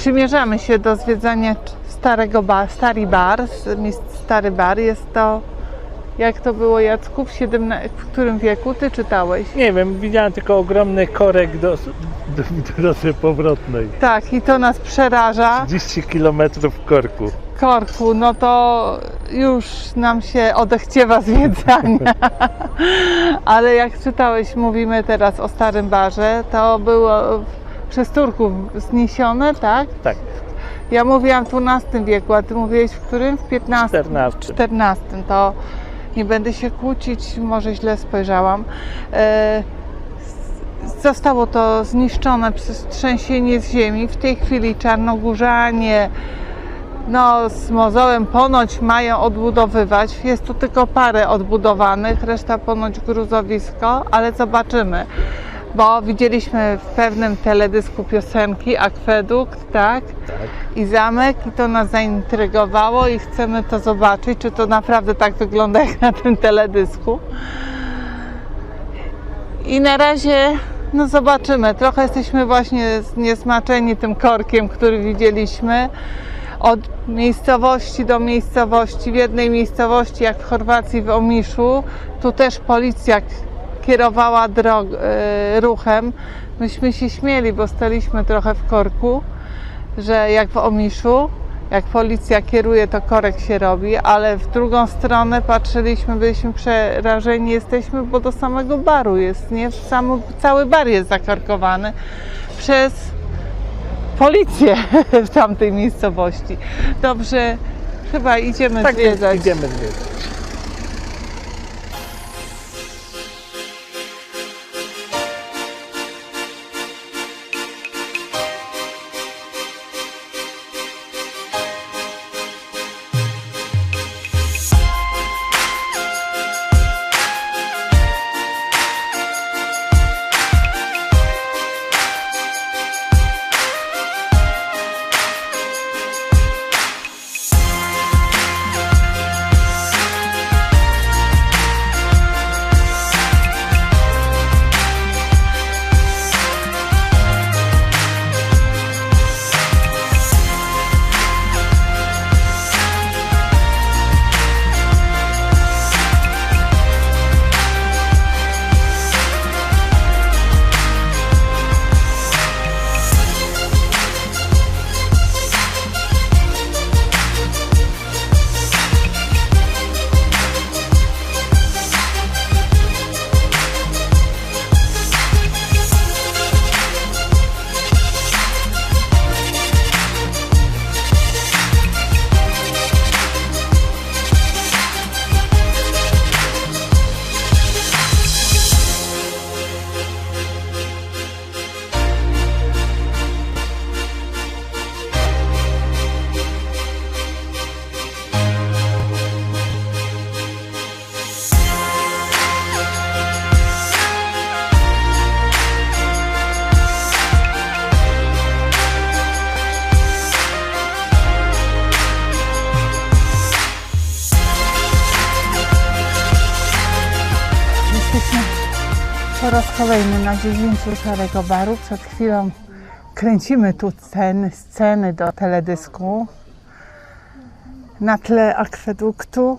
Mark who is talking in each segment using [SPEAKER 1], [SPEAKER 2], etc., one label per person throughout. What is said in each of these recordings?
[SPEAKER 1] przymierzamy się do zwiedzania starego bar, Stary Bar, Stary Bar. Jest to, jak to było Jacku, w, 17, w którym wieku Ty czytałeś?
[SPEAKER 2] Nie wiem, widziałem tylko ogromny korek do, do, do drodze powrotnej.
[SPEAKER 1] Tak, i to nas przeraża.
[SPEAKER 2] 30 km korku.
[SPEAKER 1] Korku, no to już nam się odechciewa zwiedzania. Ale jak czytałeś, mówimy teraz o Starym Barze, to było przez Turków zniesione, tak?
[SPEAKER 2] Tak,
[SPEAKER 1] Ja mówiłam w XII wieku, a ty mówiłeś w którym? W XV?
[SPEAKER 2] 14.
[SPEAKER 1] XIV. To nie będę się kłócić, może źle spojrzałam. E, Zostało to zniszczone przez trzęsienie z ziemi. W tej chwili czarnogórzanie no, z mozołem ponoć mają odbudowywać. Jest tu tylko parę odbudowanych, reszta ponoć gruzowisko, ale zobaczymy. Bo widzieliśmy w pewnym teledysku piosenki Akwedukt, tak?
[SPEAKER 2] Tak.
[SPEAKER 1] i zamek i to nas zaintrygowało i chcemy to zobaczyć, czy to naprawdę tak wygląda jak na tym teledysku. I na razie no zobaczymy. Trochę jesteśmy właśnie zniesmaczeni tym korkiem, który widzieliśmy. Od miejscowości do miejscowości, w jednej miejscowości jak w Chorwacji w Omiszu, tu też policja kierowała drog, e, ruchem. Myśmy się śmieli, bo staliśmy trochę w korku że jak w Omiszu, jak policja kieruje, to korek się robi, ale w drugą stronę patrzyliśmy, byliśmy przerażeni jesteśmy, bo do samego baru jest, nie? Sam, cały bar jest zakorkowany przez policję w tamtej miejscowości. Dobrze, chyba idziemy
[SPEAKER 2] Tak,
[SPEAKER 1] zwiedzać.
[SPEAKER 2] idziemy zwiedzać.
[SPEAKER 1] Po raz kolejny na dziedzińcu Szarego Baru. Przed chwilą kręcimy tu sceny, sceny do teledysku na tle akweduktu.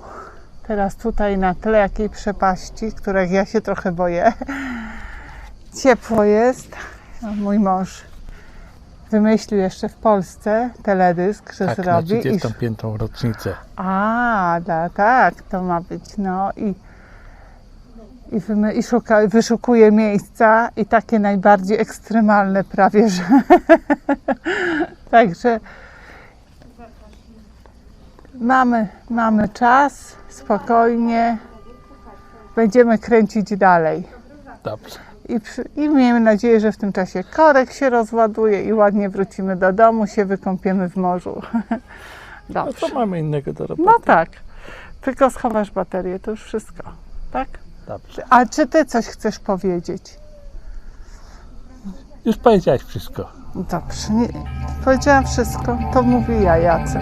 [SPEAKER 1] Teraz tutaj na tle jakiej przepaści, których ja się trochę boję. Ciepło jest. Mój mąż wymyślił jeszcze w Polsce teledysk, że
[SPEAKER 2] Tak, na
[SPEAKER 1] zrobi. i
[SPEAKER 2] 35. rocznicę.
[SPEAKER 1] a, da, tak, to ma być. No i, i, wymy, i szuka, wyszukuje miejsca i takie najbardziej ekstremalne prawie, że. Także mamy, mamy czas, spokojnie. Będziemy kręcić dalej.
[SPEAKER 2] Dobrze.
[SPEAKER 1] I, przy, I miejmy nadzieję, że w tym czasie korek się rozładuje i ładnie wrócimy do domu, się wykąpiemy w morzu.
[SPEAKER 2] No
[SPEAKER 1] Dobrze.
[SPEAKER 2] co mamy innego do roboty?
[SPEAKER 1] No tak. Tylko schowasz baterię, to już wszystko. Tak?
[SPEAKER 2] Dobrze.
[SPEAKER 1] A czy ty coś chcesz powiedzieć?
[SPEAKER 2] Już powiedziałeś wszystko.
[SPEAKER 1] Dobrze. Nie, powiedziałam wszystko. To mówi ja, Jacek.